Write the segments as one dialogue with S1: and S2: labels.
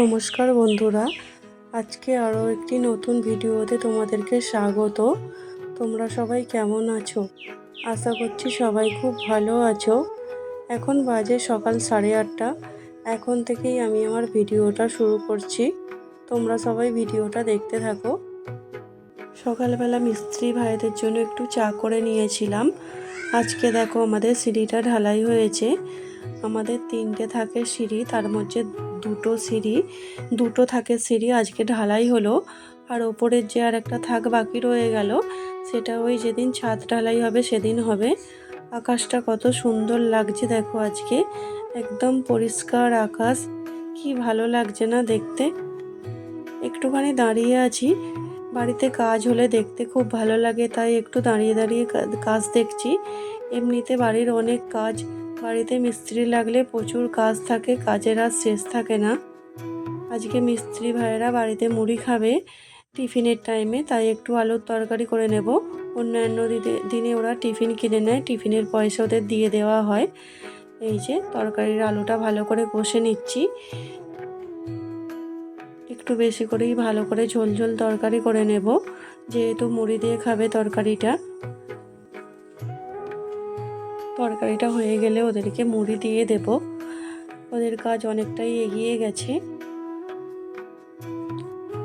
S1: নমস্কার বন্ধুরা। আজকে আরও একটি নতুন ভিডিওতে তোমাদেরকে স্বাগত। তোমরা সবাই কেমন আছো? আশা করছি সবাই খুব ভালো আছো। এখন বাজে সকাল সাড়ে আটটা। এখন থেকেই আমি আমার ভিডিওটা শুরু করছি। তোমরা সবাই ভিডিওটা দেখতে থাকো। সকালবেলা মিস্ত্রি ভাইদের জন্য একটু চা করে নিয়েছিলাম। আজকে দেখো আমাদের সিঁড়িটা ঢালাই হয়েছে। আমাদের তিনটে থাকে সিঁড়ি, তার মধ্যে দুটো সিঁড়ি, দুটো থাকে সিঁড়ি, আজকে ঢালাই হলো। আর ওপরের যে আর একটা থাক বাকি রয়ে গেল, সেটা ওই যেদিন ছাদ ঢালাই হবে সেদিন হবে। আকাশটা কত সুন্দর লাগছে দেখো আজকে, একদম পরিষ্কার আকাশ। কি ভালো লাগছে না দেখতে। একটুখানি দাঁড়িয়ে আছি, বাড়িতে কাজ হলে দেখতে খুব ভালো লাগে, তাই একটু দাঁড়িয়ে দাঁড়িয়ে কাজ দেখছি। এমনিতে বাড়ির অনেক কাজ বাড়িতে মিস্ত্রি লাগলে প্রচুর কাজ থাকে, কাজের আর শেষ থাকে না। আজকে মিস্ত্রি ভাইয়েরা বাড়িতে মুড়ি খাবে টিফিনের টাইমে তাই একটু আলুর তরকারি করে নেব। অন্যান্য দিনে- ওরা টিফিন কিনে নেয়, টিফিনের পয়সা ওদের দিয়ে দেওয়া হয়। এই যে, তরকারির আলুটা ভালো করে কষে নিচ্ছি। একটু বেশি করেই ভালো করে ঝোল ঝোল তরকারি করে নেব। যেহেতু মুড়ি দিয়ে খাবে তরকারিটা। তরকারিটা হয়ে গেলে ওদেরকে মুড়ি দিয়ে দেব। ওদের কাজ অনেকটাই এগিয়ে গেছে।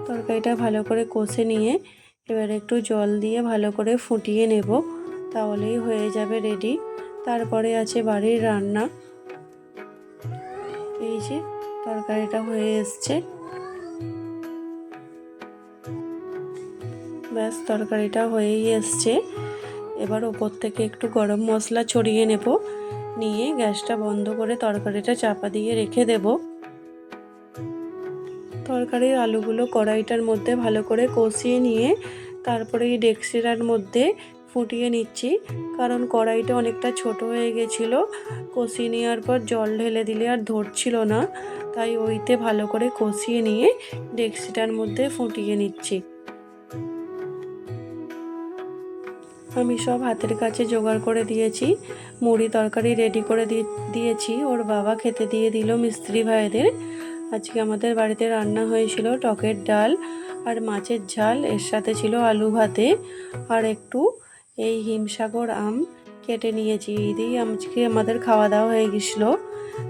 S1: তরকারিটা ভালো করে কষে নিয়ে এবার একটু জল দিয়ে ভালো করে ফুটিয়ে নেব, তাহলেই হয়ে যাবে রেডি তারপরে আছে বাড়ির রান্না। এই যে তরকারিটা হয়ে এসছে। ব্যাস, তরকারিটা হয়েই এসছে। এবার ওপর থেকে একটু গরম মশলা ছড়িয়ে নেব। নিয়ে গ্যাসটা বন্ধ করে তরকারিটা চাপা দিয়ে রেখে দেব। তরকারির আলুগুলো কড়াইটার মধ্যে ভালো করে কষিয়ে নিয়ে তারপরে এই ডেক্সিরার মধ্যে ফুটিয়ে নিচ্ছি। কারণ কড়াইটা অনেকটা ছোট হয়ে গেছিল। কষিয়ে নেওয়ার পর জল ঢেলে দিলে আর ধরছিল না। তাই ওইতে ভালো করে কষিয়ে নিয়ে ডেক্সিটার মধ্যে ফুটিয়ে নিচ্ছি। আমি সব হাতের কাছে জোগাড় করে দিয়েছি। মুড়ি তরকারি রেডি করে দিয়ে দিয়েছি। ওর বাবা খেতে দিয়ে দিল মিস্ত্রি ভাইদের। আজকে আমাদের বাড়িতে রান্না হয়েছিল টকের ডাল আর মাছের ঝাল। এর সাথে ছিল আলু ভাতে আর একটু এই হিমসাগর আম কেটে নিয়েছি। এই আজকে আমাদের খাওয়া দাওয়া হয়ে গেছিল।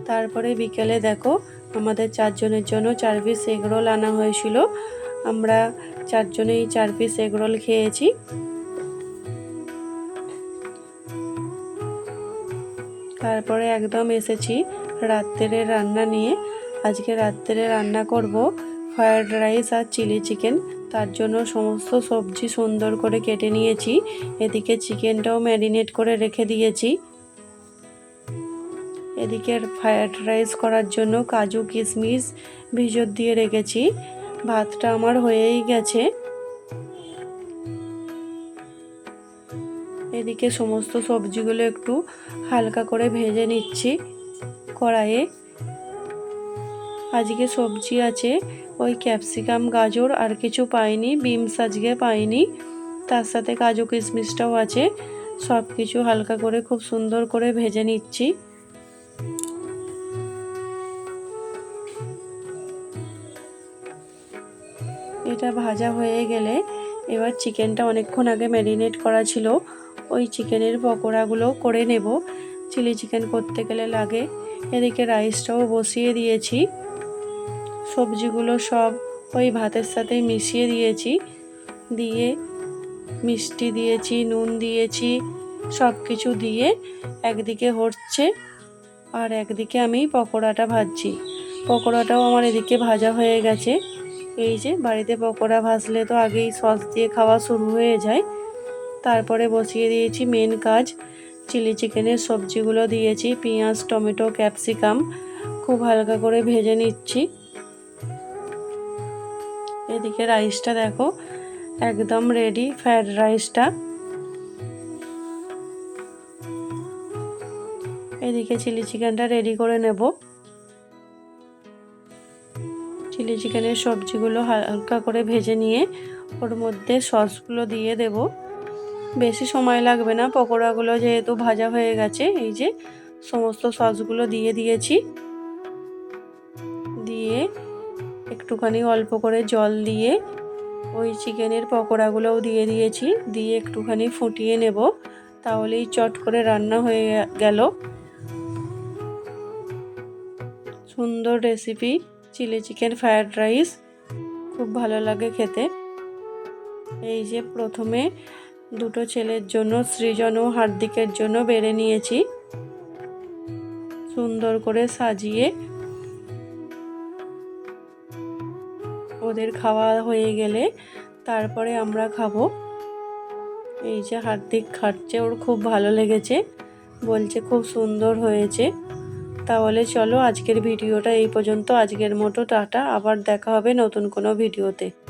S1: তারপরে বিকেলে দেখো আমাদের চারজনের জন্য চার পিস এগরোল আনা হয়েছিল। আমরা চারজনেই চার পিস এগরোল খেয়েছি। তারপরে একদম এসেছি রাত্রের রান্না নিয়ে। আজকে রাত্রে রান্না করব ফ্রায়েড রাইস আর চিলি চিকেন তার জন্য সমস্ত সবজি সুন্দর করে কেটে নিয়েছি। এদিকে চিকেনটাও ম্যারিনেট করে রেখে দিয়েছি। এদিকে ফ্রায়েড রাইস করার জন্য কাজু কিশমিশ ভিজত দিয়ে রেখেছি। ভাতটা আমার হয়েই গেছে। এদিকে সমস্ত সবজিগুলো একটু হালকা করে ভেজে নিচ্ছি কড়াইয়ে। আজকে সবজি আছে, ওই ক্যাপসিকাম, গাজর আর কিছু পাইনি, বিমস আজকে পাইনি। তার সাথে কাজু কিশমিশটাও আছে সব কিছু হালকা করে খুব সুন্দর করে ভেজে নিচ্ছি। এটা ভাজা হয়ে গেলে এবার চিকেনটা অনেকক্ষণ আগে ম্যারিনেট করা ছিল। ওই চিকেনের পকোড়াগুলো করে নেব। চিলি চিকেন করতে গেলে লাগে। এদিকে রাইসটাও বসিয়ে দিয়েছি। সবজিগুলো সব ওই ভাতের সাথে মিশিয়ে দিয়েছি। দিয়ে মিষ্টি দিয়েছি, নুন দিয়েছি সব কিছু দিয়ে একদিকে হচ্ছে আর একদিকে আমি পকোড়াটা ভাজছি। পকোড়াটাও আমার এদিকে ভাজা হয়ে গেছে। এই যে বাড়িতে পকোড়া ভাজলে তো আগেই সস দিয়ে খাওয়া শুরু হয়ে যায়। তারপরে বসিয়ে দিয়েছি মেন কাজ। চিলি চিকেনের সবজিগুলো দিয়েছি, পেঁয়াজ, টমেটো ক্যাপসিকাম খুব হালকা করে ভেজে নিচ্ছি। এদিকে রাইসটা দেখো, একদম রেডি ফ্রায়েড রাইসটা এদিকে চিলি চিকেনটা রেডি করে নেব। চিলি চিকেনের সবজিগুলো হালকা করে ভেজে নিয়ে ওর মধ্যে সসগুলো দিয়ে দেব। বেশি সময় লাগবে না। পকোড়াগুলো যেহেতু ভাজা হয়ে গেছে, এই যে সমস্ত সসগুলো দিয়ে দিয়েছি। দিয়ে একটুখানি অল্প করে জল দিয়ে ওই চিকেনের পকোড়াগুলোও দিয়ে দিয়েছি। দিয়ে একটুখানি ফুটিয়ে নেব, তাহলেই চট করে রান্না হয়ে গেল। সুন্দর recipe, chilli chicken fried rice. খুব ভালো লাগে খেতে। এই যে প্রথমে দুটো ছেলের জন্য, সৃজন ও হার্দিকের জন্য বেড়ে নিয়েছি। সুন্দর করে সাজিয়ে ওদের খাওয়া হয়ে গেলে তারপরে আমরা খাব। এই যে হার্দিক খাচ্ছে, ওর খুব ভালো লেগেছে। বলছে, খুব সুন্দর হয়েছে। তাহলে চলো আজকের ভিডিওটা এই পর্যন্ত। আজকের মতো টাটা। আবার দেখা হবে নতুন কোনো ভিডিওতে।